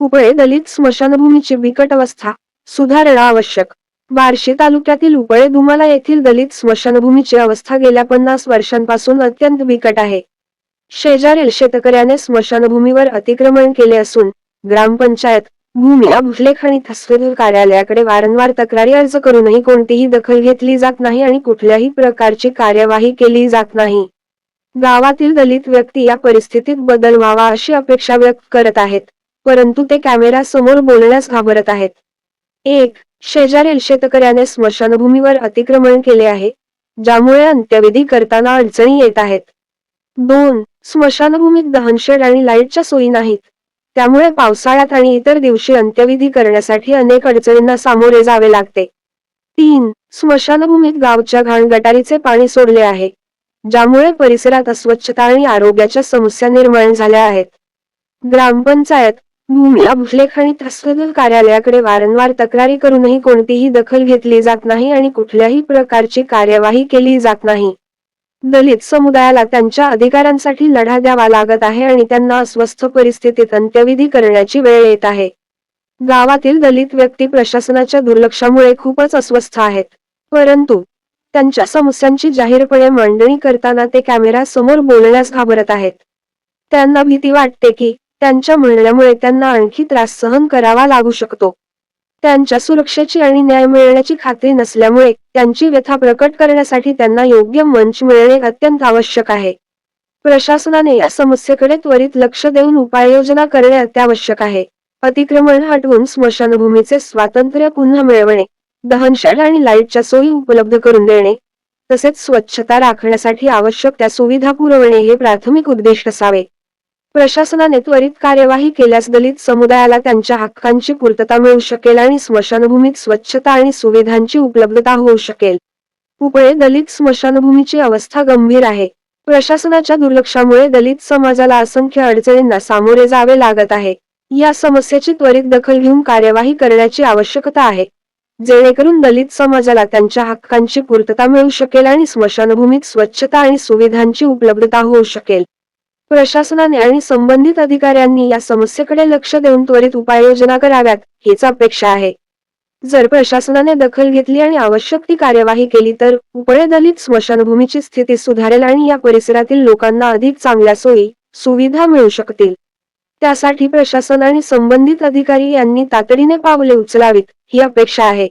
उपळे दलित स्मशानभूमीची बिकट अवस्था सुधारणा आवश्यक. बार्शी तालुक्यातील उपळे दुमाला येथील दलित स्मशानभूमीची अवस्था गेल्या पन्नास वर्षांपासून अत्यंत बिकट आहे. शेजारील शेतकऱ्याने स्मशानभूमीवर अतिक्रमण केले असून ग्रामपंचायत भूमी भूलेख आणि तहसील कार्यालयाकडे वारंवार तक्रारी अर्ज करूनही कोणतीही दखल घेतली जात नाही आणि कुठल्याही प्रकारची कार्यवाही केली जात नाही. गावातील दलित व्यक्ती या परिस्थितीत बदल व्हावा अशी अपेक्षा व्यक्त करत आहेत. परंतु ते कॅमेरा समोर बोलण्यास घाबरत आहेत. एक शेजारील शेतकऱ्याने स्मशानभूमीवर अतिक्रमण केले आहे ज्यामुळे अंत्यविधी करताना अडचणी येत आहेत. दोन स्मशानभूमीत दहनशेड आणि लाईटच्या सोयी नाहीत. त्यामुळे पावसाळ्यात आणि इतर दिवशी अंत्यविधी करण्यासाठी अनेक अडचणींना सामोरे जावे लागते. तीन स्मशानभूमीत गावच्या घाण गटारीचे पाणी सोडले आहे ज्यामुळे परिसरात अस्वच्छता आणि आरोग्याच्या समस्या निर्माण झाल्या आहेत. ग्रामपंचायत अभिलेख आणि तहसील कार्यालयाकडे वारंवार तक्रारी करूनही कोणतीही दखल घेतली जात नाही आणि कुठल्याही प्रकारची कार्यवाही केली जात नाही. दलित समुदायाला त्यांच्या अधिकारांसाठी लढा द्यावा लागत आहे आणि त्यांना अस्वस्थ परिस्थितीत अंत्यविधी करण्याची वेळ येत आहे. गावातील दलित व्यक्ती प्रशासनाच्या दुर्लक्षामुळे खूपच अस्वस्थ आहेत. परंतु त्यांच्या समस्यांची जाहीरपणे मांडणी करताना ते कॅमेरा समोर बोलण्यास घाबरत आहेत. त्यांना भीती वाटते की त्यांच्या म्हणण्यामुळे त्यांना आणखी त्रास सहन करावा लागू शकतो. त्यांच्या सुरक्षेची आणि न्याय मिळण्याची खात्री नसल्यामुळे त्यांची व्यथा प्रकट करण्यासाठी त्यांना योग्य मंच मिळणे अत्यंत आवश्यक आहे. प्रशासनाने या समस्येकडे त्वरित लक्ष देऊन उपाययोजना करणे अत्यावश्यक आहे. अतिक्रमण हटवून स्मशानभूमीचे स्वातंत्र्य पुन्हा मिळवणे दहनशाल आणि लाईटच्या सोयी उपलब्ध करून देणे तसेच स्वच्छता राखण्यासाठी आवश्यक त्या सुविधा पुरवणे हे प्राथमिक उद्दिष्ट असावे. प्रशासनाने त्वरित कार्यवाही केल्यास दलित समुदायाला त्यांच्या हक्कांची पूर्तता मिळू शकेल आणि स्मशानभूमीत स्वच्छता आणि सुविधांची उपलब्धता होऊ शकेल. उपळे दलित स्मशानभूमीची अवस्था गंभीर आहे. प्रशासनाच्या दुर्लक्षामुळे दलित समाजाला असंख्य अडचणींना सामोरे जावे लागत आहे. या समस्येची त्वरित दखल घेऊन कार्यवाही करण्याची आवश्यकता आहे. जेणेकरून दलित समाजाला त्यांच्या हक्कांची पूर्तता मिळू शकेल आणि स्मशानभूमीत स्वच्छता आणि सुविधांची उपलब्धता होऊ शकेल. प्रशासनाने आणि संबंधित अधिकाऱ्यांनी या समस्येकडे लक्ष देऊन त्वरित उपाययोजना कराव्यात हेच अपेक्षा आहे. जर प्रशासनाने दखल घेतली आणि आवश्यक ती कार्यवाही केली तर उपळे दलित स्मशानभूमीची स्थिती सुधारेल आणि या परिसरातील लोकांना अधिक चांगल्या सोयी सुविधा मिळू शकतील. त्यासाठी प्रशासन आणि संबंधित अधिकारी यांनी तातडीने पावले उचलावीत ही अपेक्षा आहे.